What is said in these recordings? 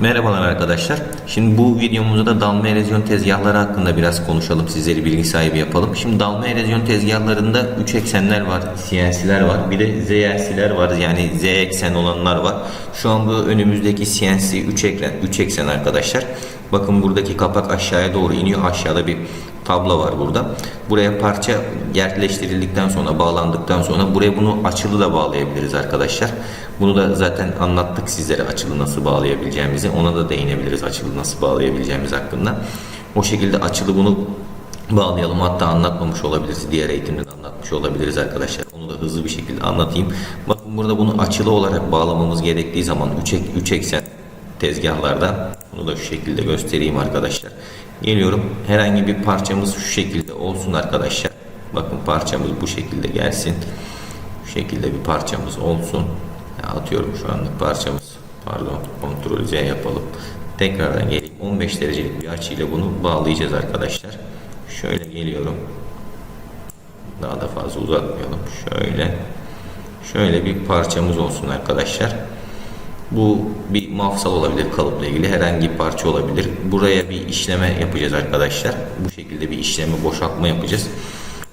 Merhabalar arkadaşlar. Şimdi bu videomuzda da dalma erozyon tezgahları hakkında biraz konuşalım. Sizleri bilgi sahibi yapalım. Şimdi dalma erozyon tezgahlarında 3 eksenler var. CNC'ler var. Bir de ZLC'ler var. Yani Z eksen olanlar var. Şu an bu önümüzdeki CNC 3 eksen, 3 eksen arkadaşlar. Bakın buradaki kapak aşağıya doğru iniyor. Aşağıda bir tablo var burada. Buraya parça yerleştirildikten sonra bağlandıktan sonra buraya bunu açılı da bağlayabiliriz arkadaşlar. Bunu da zaten anlattık sizlere açılı nasıl bağlayabileceğimizi. Ona da değinebiliriz açılı nasıl bağlayabileceğimiz hakkında. O şekilde açılı bunu bağlayalım. Hatta anlatmamış olabiliriz. Diğer eğitimde de anlatmış olabiliriz arkadaşlar. Onu da hızlı bir şekilde anlatayım. Bakın burada bunu açılı olarak bağlamamız gerektiği zaman 3 ek, üç eksen tezgahlarda bunu da şu şekilde göstereyim arkadaşlar. Geliyorum. Herhangi bir parçamız şu şekilde olsun arkadaşlar. Bakın parçamız bu şekilde gelsin. Şu şekilde bir parçamız olsun. Ya atıyorum şu anda parçamız. Pardon. Kontrol Z yapalım. Tekrardan gelip 15 derecelik bir açıyla bunu bağlayacağız arkadaşlar. Şöyle geliyorum. Daha da fazla uzatmayalım. Şöyle. Şöyle bir parçamız olsun arkadaşlar. Bu bir mafsal olabilir kalıpla ilgili herhangi bir parça olabilir. Buraya bir işleme yapacağız arkadaşlar. Bu şekilde bir işleme boşaltma yapacağız.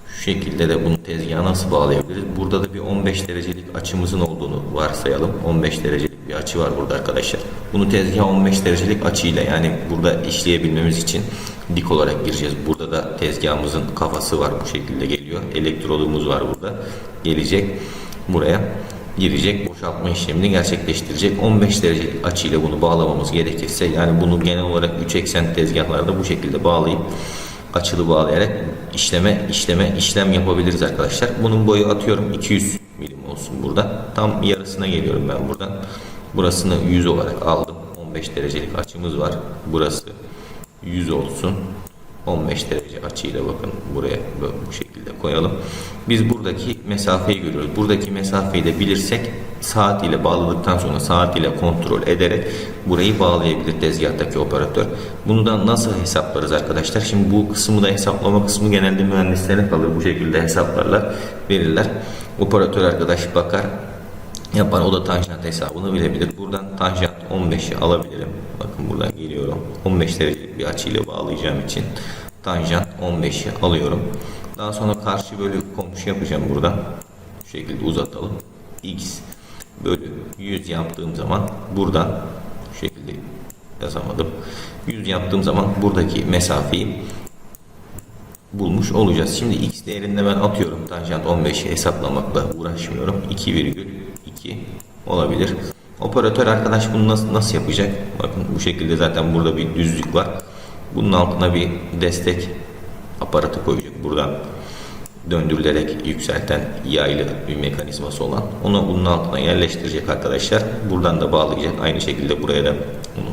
Şu şekilde de bunu tezgaha nasıl bağlayabiliriz? Burada da bir 15 derecelik açımızın olduğunu varsayalım. 15 derecelik bir açı var burada arkadaşlar. Bunu tezgaha 15 derecelik açıyla yani burada işleyebilmemiz için dik olarak gireceğiz. Burada da tezgahımızın kafası var bu şekilde geliyor. Elektrodumuz var burada. Gelecek buraya girecek boşaltma işlemini gerçekleştirecek 15 derecelik açıyla bunu bağlamamız gerekirse yani bunu genel olarak 3 eksen tezgahlarda bu şekilde bağlayıp açılı bağlayarak işleme işleme işlem yapabiliriz arkadaşlar. Bunun boyu atıyorum 200 milim olsun burada. Tam yarısına geliyorum ben buradan. Burasını 100 olarak aldım. 15 derecelik açımız var. Burası 100 olsun. 15 derece açıyla bakın buraya bu şekilde koyalım. Biz buradaki mesafeyi görüyoruz. Buradaki mesafeyi de bilirsek saat ile bağladıktan sonra saat ile kontrol ederek burayı bağlayabilir tezgahtaki operatör. Bunu da nasıl hesaplarız arkadaşlar? Şimdi bu kısmı da hesaplama kısmı genelde mühendislere kalır. Bu şekilde hesaplarlar, verirler. Operatör arkadaş bakar, yapar. O da tanjant hesabını bilebilir. Buradan tanjant 15'i alabilirim. Bakın buradan geliyorum. 15 derecelik bir açıyla bağlayacağım için tanjant 15'i alıyorum. Daha sonra karşı bölü komşu yapacağım buradan. Şu şekilde uzatalım. X bölü 100 yaptığım zaman buradan şu şekilde yazamadım. 100 yaptığım zaman buradaki mesafeyi bulmuş olacağız. Şimdi x değerinde ben atıyorum. Tanjant 15'i hesaplamakla uğraşmıyorum. 2,2 olabilir. Operatör arkadaş bunu nasıl, nasıl yapacak? Bakın bu şekilde zaten burada bir düzlük var. Bunun altına bir destek aparatı koyacak. Buradan döndürülerek yükselten yaylı bir mekanizması olan. Onu bunun altına yerleştirecek arkadaşlar. Buradan da bağlayacak. Aynı şekilde buraya da bunu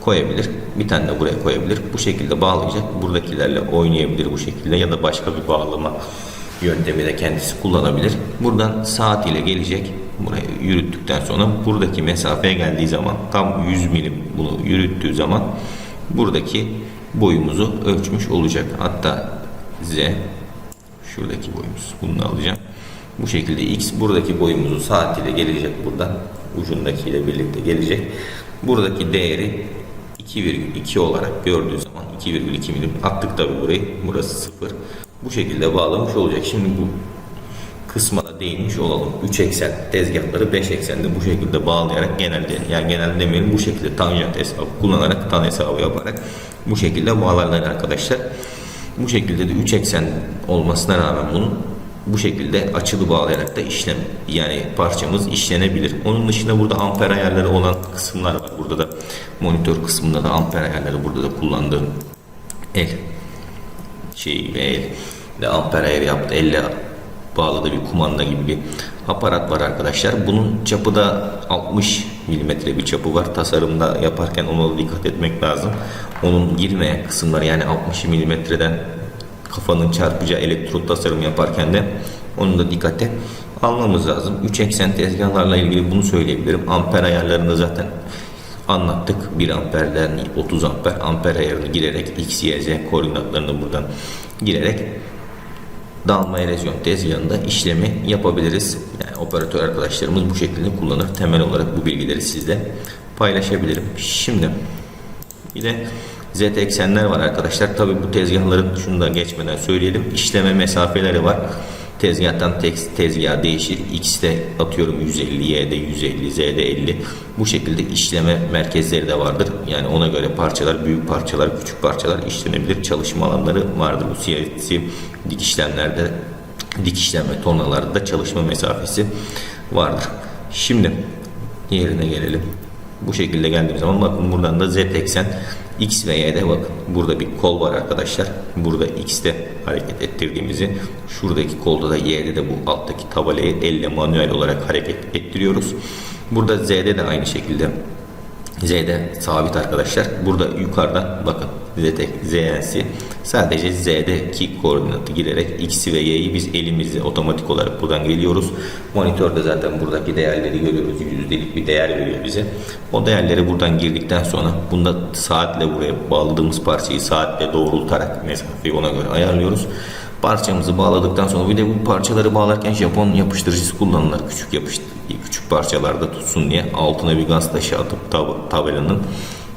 koyabilir. Bir tane de buraya koyabilir. Bu şekilde bağlayacak. Buradakilerle oynayabilir bu şekilde ya da başka bir bağlama yöntemi de kendisi kullanabilir. Buradan saat ile gelecek. Buraya yürüttükten sonra buradaki mesafeye geldiği zaman tam 100 milim bunu yürüttüğü zaman buradaki boyumuzu ölçmüş olacak. Hatta Z şuradaki boyumuz. Bunu alacağım. Bu şekilde X buradaki boyumuzu saat ile gelecek buradan. Ucundakiyle birlikte gelecek. Buradaki değeri 2,2 olarak gördüğü zaman 2,2 milim attık tabi burayı. Burası 0. Bu şekilde bağlamış olacak. Şimdi bu kısma da değinmiş olalım. 3 eksen tezgahları 5 eksende bu şekilde bağlayarak genelde yani genelde demeyelim bu şekilde tanjant hesabı kullanarak tan hesabı yaparak bu şekilde bağlarlar arkadaşlar. Bu şekilde de 3 eksen olmasına rağmen bunun bu şekilde açılı bağlayarak da işlem yani parçamız işlenebilir. Onun dışında burada amper ayarları olan kısımlar var. Burada da monitör kısmında da amper ayarları burada da kullandığım el şey ve el de amper ayarı yaptı. Elle bağladığı bir kumanda gibi bir aparat var arkadaşlar. Bunun çapı da 60 milimetre bir çapı var. Tasarımda yaparken ona da dikkat etmek lazım. Onun girmeyen kısımları yani 60 milimetreden kafanın çarpacağı elektrot tasarım yaparken de onu da dikkate almamız lazım. 3 eksen tezgahlarla ilgili bunu söyleyebilirim. Amper ayarlarını zaten anlattık. 1 amperden 30 amper amper ayarını girerek X, Y, Z koordinatlarını buradan girerek dalma erozyon tezgahında işlemi yapabiliriz. Yani operatör arkadaşlarımız bu şekilde kullanır. Temel olarak bu bilgileri sizde paylaşabilirim. Şimdi bir de Z eksenler var arkadaşlar. Tabi bu tezgahların şunu da geçmeden söyleyelim. İşleme mesafeleri var. Tezgahtan tek tezgah değişir. X'te atıyorum 150, Y'de 150, Z'de 50. Bu şekilde işleme merkezleri de vardır. Yani ona göre parçalar, büyük parçalar, küçük parçalar işlenebilir. Çalışma alanları vardır. Bu CNC dikişlemlerde dikişlem ve tornalarda da çalışma mesafesi vardır. Şimdi yerine gelelim. Bu şekilde geldiğim zaman bakın buradan da Z eksen X ve Y'de bakın. Burada bir kol var arkadaşlar. Burada X'te hareket ettirdiğimizi şuradaki kolda da Y'de de bu alttaki tabelayı elle manuel olarak hareket ettiriyoruz. Burada Z'de de aynı şekilde Z'de sabit arkadaşlar. Burada yukarıda bakın Z'de ZNC sadece Z'deki koordinatı girerek X'i ve Y'yi biz elimizle otomatik olarak buradan geliyoruz. Monitörde zaten buradaki değerleri görüyoruz. Yüzdelik bir değer veriyor bize. O değerleri buradan girdikten sonra bunda saatle buraya bağladığımız parçayı saatle doğrultarak mesafeyi ona göre ayarlıyoruz. Parçamızı bağladıktan sonra bir de bu parçaları bağlarken Japon yapıştırıcısı kullanılır. Küçük yapıştır küçük parçalarda tutsun diye altına bir gaz taşı atıp tab- tabelanın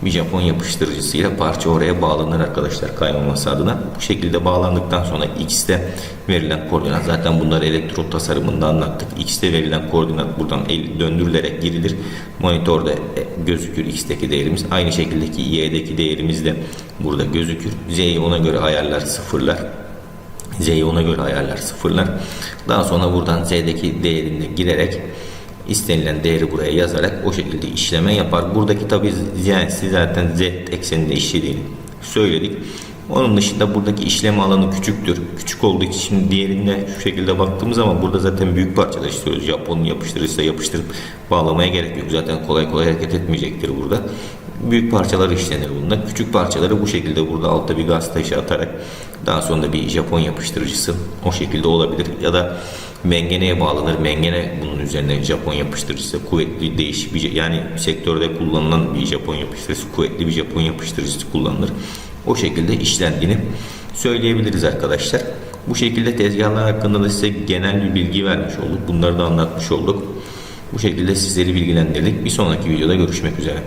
bir Japon yapıştırıcısıyla parça oraya bağlanır arkadaşlar kaymaması adına. Bu şekilde bağlandıktan sonra X'te verilen koordinat zaten bunları elektrot tasarımında anlattık. X'te verilen koordinat buradan el döndürülerek girilir. Monitörde gözükür X'teki değerimiz. Aynı şekildeki Y'deki değerimiz de burada gözükür. Z'yi ona göre ayarlar sıfırlar. Z'yi ona göre ayarlar sıfırlar. Daha sonra buradan Z'deki değerini girerek istenilen değeri buraya yazarak o şekilde işleme yapar. Buradaki tabi ZNC zaten Z ekseninde işlediğini söyledik. Onun dışında buradaki işleme alanı küçüktür. Küçük olduğu için şimdi diğerinde şu şekilde baktığımız zaman burada zaten büyük parçalar istiyoruz. Japon yapıştırırsa yapıştırıp bağlamaya gerek yok. Zaten kolay kolay hareket etmeyecektir burada. Büyük parçalar işlenir bunda. Küçük parçaları bu şekilde burada altta bir gaz taşı atarak daha sonra bir Japon yapıştırıcısı o şekilde olabilir. Ya da mengeneye bağlanır. Mengene bunun üzerine Japon yapıştırıcısı kuvvetli değişik bir yani sektörde kullanılan bir Japon yapıştırıcısı kuvvetli bir Japon yapıştırıcısı kullanılır. O şekilde işlendiğini söyleyebiliriz arkadaşlar. Bu şekilde tezgahlar hakkında da size genel bir bilgi vermiş olduk. Bunları da anlatmış olduk. Bu şekilde sizleri bilgilendirdik. Bir sonraki videoda görüşmek üzere.